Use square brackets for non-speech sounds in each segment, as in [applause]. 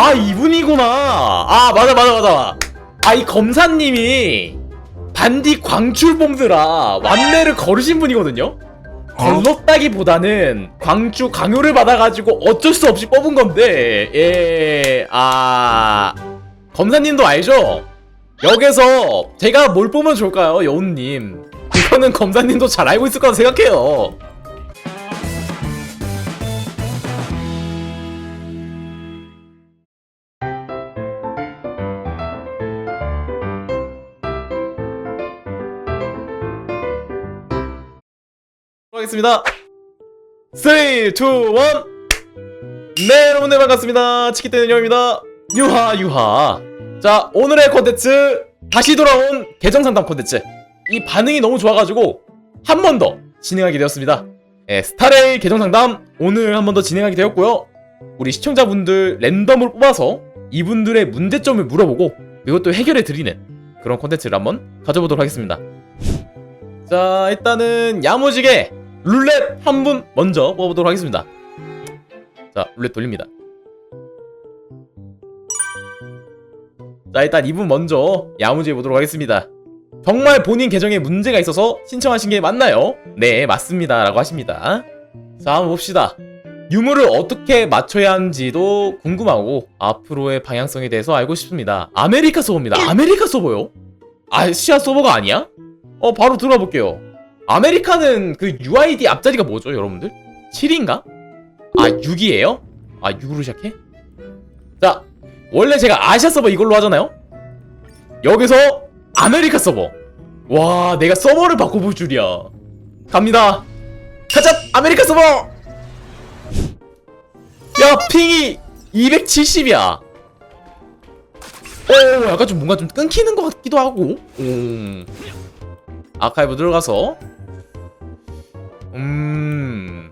아 이분이구나. 아 맞아 맞아 맞아. 아 이 검사님이 반디 광출봉드라 완매를 걸으신 분이거든요? 걸렀다기보다는 광주 강요를 받아가지고 어쩔 수 없이 뽑은 건데 예아 검사님도 알죠? 여기서 제가 뭘 뽑으면 좋을까요 여운님? 이거는 검사님도 잘 알고 있을 거라 생각해요 하겠습니다 3, 2, 1 네, 여러분들 반갑습니다. 치키떼는 형입니다. 유하, 유하. 자, 오늘의 콘텐츠, 다시 돌아온 계정 상담 콘텐츠. 이 반응이 너무 좋아가지고, 한 번 더 진행하게 되었습니다. 예, 스타레이 계정 상담, 오늘 한 번 더 진행하게 되었고요. 우리 시청자분들 랜덤을 뽑아서 이분들의 문제점을 물어보고, 이것도 해결해 드리는 그런 콘텐츠를 한번 가져보도록 하겠습니다. 자, 일단은 야무지게 룰렛 한 분 먼저 뽑아보도록 하겠습니다. 자, 룰렛 돌립니다. 자, 일단 이분 먼저 야무지게 보도록 하겠습니다. 정말 본인 계정에 문제가 있어서 신청하신 게 맞나요? 네, 맞습니다. 라고 하십니다. 자, 한번 봅시다. 유무를 어떻게 맞춰야 하는지도 궁금하고 앞으로의 방향성에 대해서 알고 싶습니다. 아메리카 서버입니다. 아메리카 서버요? 아시아 서버가 아니야? 어, 바로 들어가 볼게요. 아메리카는 그 UID 앞자리가 뭐죠, 여러분들? 7인가? 아 6이에요? 아 6으로 시작해? 자 원래 제가 아시아 서버 이걸로 하잖아요? 여기서 아메리카 서버 와 내가 서버를 바꿔볼 줄이야 갑니다 가자 아메리카 서버 야 핑이 270이야 오 약간 좀 뭔가 좀 끊기는 것 같기도 하고 오. 아카이브 들어가서 음...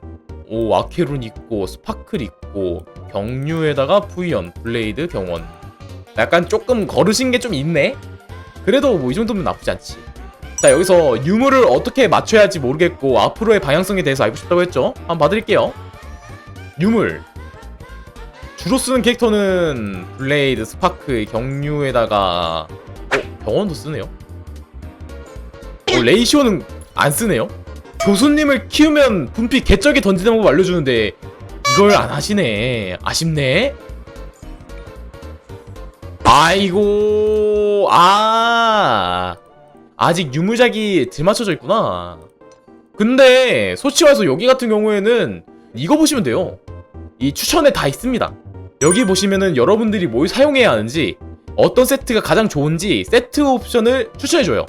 오 아케룬 있고 스파클 있고 경류에다가 푸이언 블레이드 경원. 약간 조금 거르신 게 좀 있네? 그래도 뭐 이 정도면 나쁘지 않지. 자 여기서 유물을 어떻게 맞춰야 할지 모르겠고 앞으로의 방향성에 대해서 알고 싶다고 했죠? 한번 봐드릴게요. 유물. 주로 쓰는 캐릭터는 블레이드 스파클 경류에다가 어 경원도 쓰네요? 어 레이시오는 안 쓰네요 교수님을 키우면 분필 개쩍게 던지는 방법 알려주는데 이걸 안 하시네. 아쉽네. 아이고 아. 아직 유무작이 덜 맞춰져 있구나. 근데 말해서 여기 같은 경우에는 이거 보시면 돼요. 이 추천에 다 있습니다. 여기 보시면은 여러분들이 뭘 사용해야 하는지 어떤 세트가 가장 좋은지 세트 옵션을 추천해줘요.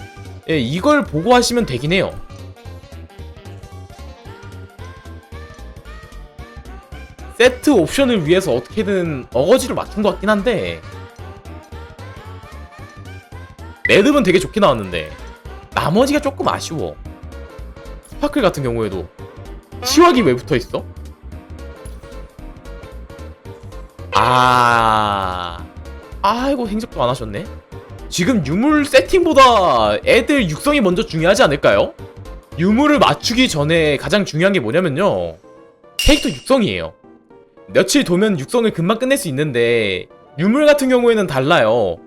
예, 이걸 보고 하시면 되긴 해요 세트 옵션을 위해서 어떻게든 어거지로 맞춘 것 같긴 한데 매듭은 되게 좋게 나왔는데 나머지가 조금 아쉬워. 스파클 같은 경우에도. 시wak이 왜 붙어있어? 아... 아이고 행적도 안 하셨네. 지금 유물 세팅보다 애들 육성이 먼저 중요하지 않을까요? 유물을 맞추기 전에 가장 중요한 게 뭐냐면요. 캐릭터 육성이에요 며칠 도면 육성을 금방 끝낼 수 있는데 유물 같은 경우에는 달라요.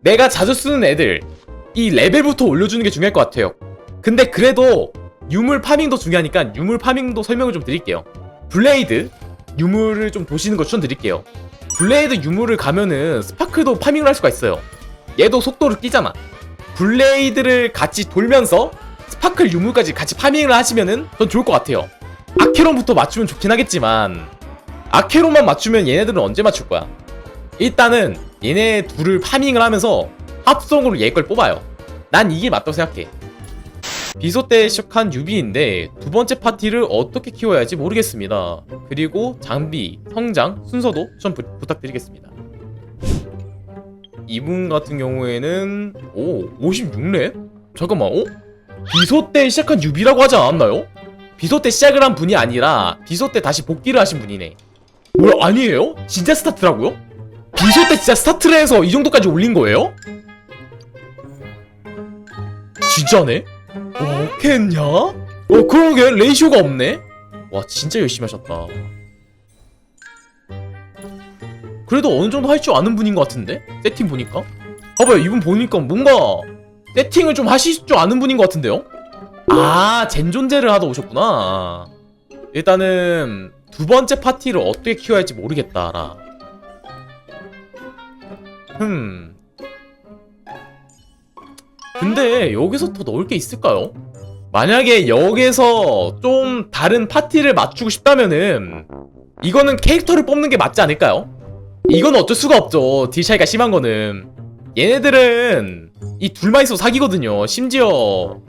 내가 자주 쓰는 애들 이 레벨부터 올려주는 게 중요할 것 같아요. 근데 그래도 유물 파밍도 중요하니까 유물 파밍도 설명을 좀 드릴게요. 블레이드 유물을 좀 보시는 거 추천드릴게요. 블레이드 유물을 가면은 스파클도 파밍을 할 수가 있어요. 얘도 속도를 뛰잖아. 블레이드를 같이 돌면서 스파클 유물까지 같이 파밍을 하시면은 전 좋을 것 같아요. 아케론부터 맞추면 좋긴 하겠지만 아케로만 맞추면 얘네들은 언제 맞출 거야? 일단은 얘네 둘을 파밍을 하면서 합성으로 얘 걸 뽑아요. 난 이게 맞다고 생각해. 비소 때 시작한 유비인데 두 번째 파티를 어떻게 키워야 할지 모르겠습니다. 그리고 장비, 성장, 순서도 좀 부, 부탁드리겠습니다. 이분 같은 경우에는 오 56렙? 잠깐만 어? 비소 때 시작한 유비라고 하지 않았나요? 비소 때 시작을 한 분이 아니라 비소 때 다시 복귀를 하신 분이네. 뭐야 아니에요? 진짜 스타트라고요? 비소 때 진짜 스타트를 해서 이 정도까지 올린 거예요? 진짜네? 했냐? 어 그러게 레이쇼가 없네? 와 진짜 열심히 하셨다 그래도 어느 정도 할 줄 아는 분인 것 같은데? 세팅 보니까? 봐봐요, 이분 보니까 뭔가 세팅을 좀 하실 줄 아는 분인 것 같은데요? 아, 젠존제를 하다 오셨구나. 일단은 두 번째 파티를 어떻게 키워야 할지 모르겠다라. 흠. 근데 여기서 더 넣을 게 있을까요? 만약에 여기서 좀 다른 파티를 맞추고 싶다면은 이거는 캐릭터를 뽑는 게 맞지 않을까요? 이건 어쩔 수가 없죠. 딜 차이가 심한 거는. 얘네들은 이 둘만 있어도 사기거든요. 심지어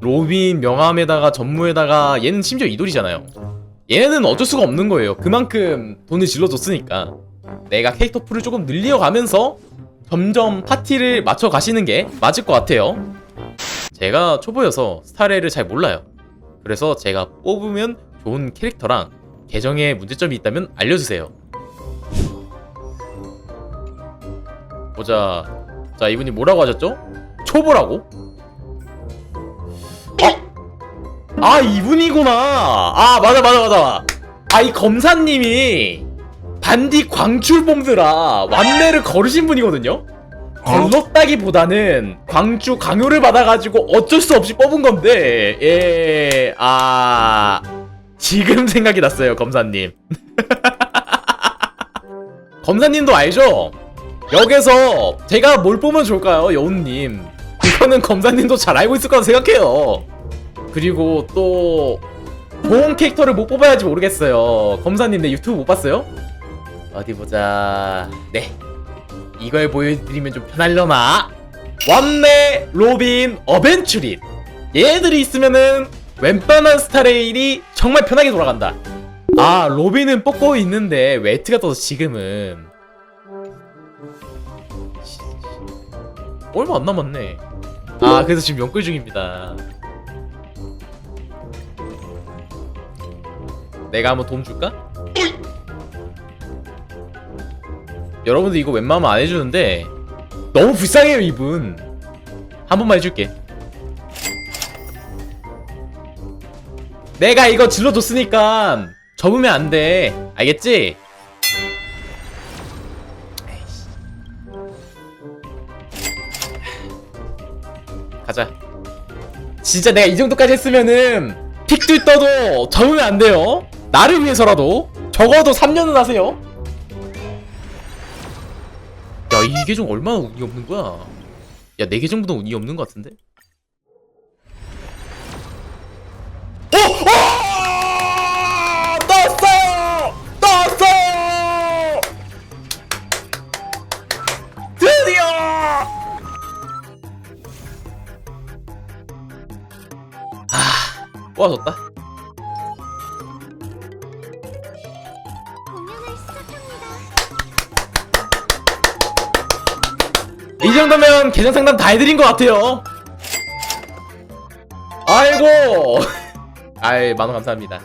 로빈 명함에다가 전무에다가 얘는 심지어 이돌이잖아요. 얘네는 어쩔 수가 없는 거예요. 그만큼 돈을 질러줬으니까. 내가 캐릭터 풀을 조금 늘려가면서 점점 파티를 맞춰 가시는 게 맞을 것 같아요. 제가 초보여서 스타레를 잘 몰라요. 그래서 제가 뽑으면 좋은 캐릭터랑 계정에 문제점이 있다면 알려주세요. 보자. 자, 이분이 뭐라고 하셨죠? 초보라고? 아, 이분이구나. 아, 맞아, 맞아, 맞아. 아, 이 검사님이 반디 광출 봄드라 완매를 걸으신 분이거든요? 걸렀다기보다는 광주 강요를 받아가지고 어쩔 수 없이 뽑은 건데, 예, 아, 지금 [laughs] 생각이 났어요, 검사님. [laughs] 검사님도 알죠? 여기서 제가 뭘 뽑으면 좋을까요, 여운님? 이거는 검사님도 잘 알고 있을 거라 생각해요. 그리고 또 좋은 캐릭터를 못 뽑아야지 모르겠어요. 검사님 내 유튜브 못 봤어요? 어디 보자. 네. 이걸 보여드리면 좀 편하려나? 완매, 로빈, 어벤츄린. 얘들이 있으면은 웬만한 스타레일이 정말 편하게 돌아간다. 아, 로빈은 뽑고 있는데 웨트가 떠서 지금은 얼마 안 남았네. 아, 그래서 지금 연끌 중입니다. 내가 한번 도움 줄까? 여러분들 이거 웬만하면 안 해주는데 너무 불쌍해요 이분 한 번만 해줄게 내가 이거 질러줬으니까 접으면 안 돼 알겠지? 에이씨. 가자 진짜 내가 이 정도까지 했으면은 픽들 떠도 접으면 안 돼요 나를 위해서라도 적어도 3년은 하세요 야, 이 계정 얼마나 운이 없는 거야? 야, 내 계정보다 운이 없는 것 같은데? 어! 어! 떴어! 떴어! 드디어! 아, 꼬아졌다. 이 정도면 계정 상담 다 해드린 것 같아요. 아이고. [laughs] 아이, 만원 감사합니다.